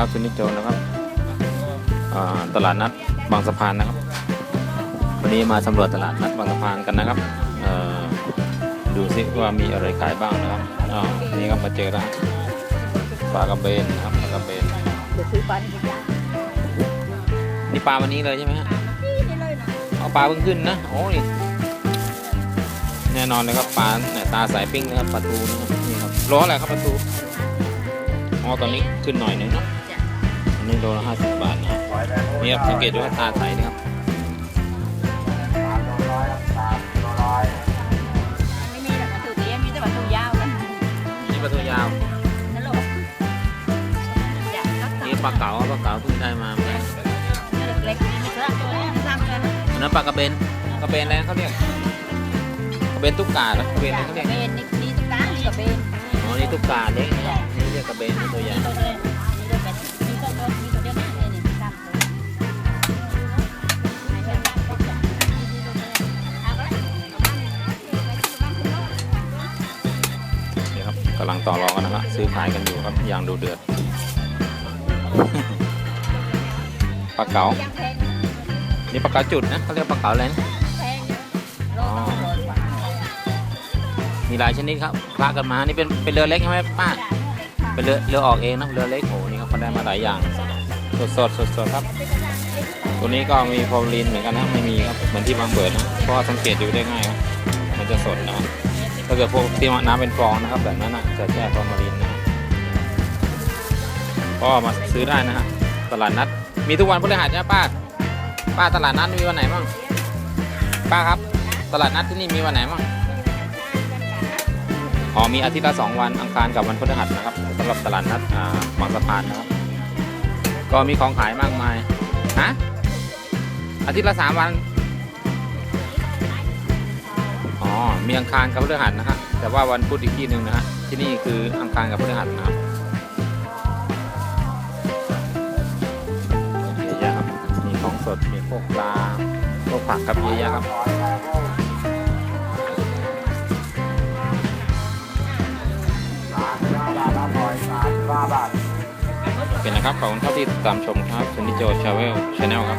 ครับชุนิโจนะครับอ่าตลาดนัดบางสะพานนะครับ วันนี้มาสำรวจตลาดนัดบางสะพานกันนะครับเอ่อดูซิว่ามีอะไรขายบ้างนะครับอ๋อนี่ก็มาเจอแล้วปลากระเบนนะครับปลากระเบนเดี๋ยวซื้อปลาที่ย่างนี่ปลาวันนี้เลยใช่ไหมฮะนี่นี่เลยนะเอาปลาเพิ่งขึ้นนะโอ้ยแน่นอนเลยครับปลาเนี่ยตาสายปิ้งนะครับปลาทูนะครับนี่ครับโลอะไรครับปลาทูอ๋อตอนนี้ขึ้นหน่อยนึงเนาะอั นนี้โลละห้าสิบบาทนะนี่ครับสังเกตดูว่าตาใสนะครับไม่มีหรอกปลาทูเตี้ยมีแต่ปลาทูยาวนะนี่ปลาทูยาวนั่นหรอกอยากรักษานี่ปลาเก๋าปลาเก๋าเพิ่งได้มาเหมือนกันเล็กๆนี่ไม่เท่าตัวนี้สร้างกันอันนั้นปลากระเบนกระเบนอะไรเขาเรียกกระเบนตุ๊กกาเหรอกระเบนอะไรเขากเรียระกเบนนี่นี่ตุ๊กตานี่กระเบนอ๋อนี่ตุ๊กกาเล็ก ลังต่อรองกันนะครับซื้อขายกันอยู่ครับอย่างดูเดือดปลาเก๋ายังแพงนี่ปลาเก๋าจุดนะเขาเรียกปลาเก๋าอะไรนะแพงเยอะโลต้องร้อยกว่ามีหลายชนิดครับคลากันมา นี่เป็นเป็นเรือเล็กใช่ไหมป้า เป็นเรือเรือออกเองนะเรือเล็กโหนี่ครับเขาได้มาหลายอย่าง สดสดสดสดๆครับ ตัวนี้ก็มีฟอร์ลีนเหมือนกันนะไม่มีครับเหมือนที่บางเบิดนะเพราะว่าสังเกตดูได้ง่ายครับมันจะสดนะครับ ถ้าเกิดพวกที่น้ำเป็นฟองนะครับแบบนั้นนะจะแช่ฟอร์มาลีนนะก็มาซื้อได้นะฮะตลาดนัด มีทุกวันพฤหัสใช่ป้าป้าตลาดนัดมีวันไหนบ้างป้าครับ ตลาดนัดที่นี่มีวันไหนบ้างอ๋อมีอาทิตย์ละสองวันอังคารกับวันพฤหัสนะครับสำหรับตลาดนัดบางสะพานนะครับ ก็มีของขายมากมายฮะอาทิตย์ละสามวัน มีอังคารกับพฤหัสนะฮะแต่ว่าวันพุธอีกที่หนึ่งนะฮะที่นี่คืออังคารกับพฤหัสนะครับเยอะแยะครับมีของสดมีพวกปลาพวกผักครับเยอะแยะครับโอเคนะครับขอบคุณครับที่ติดตามชมครับชนิโจชาเวลชาแนลครับ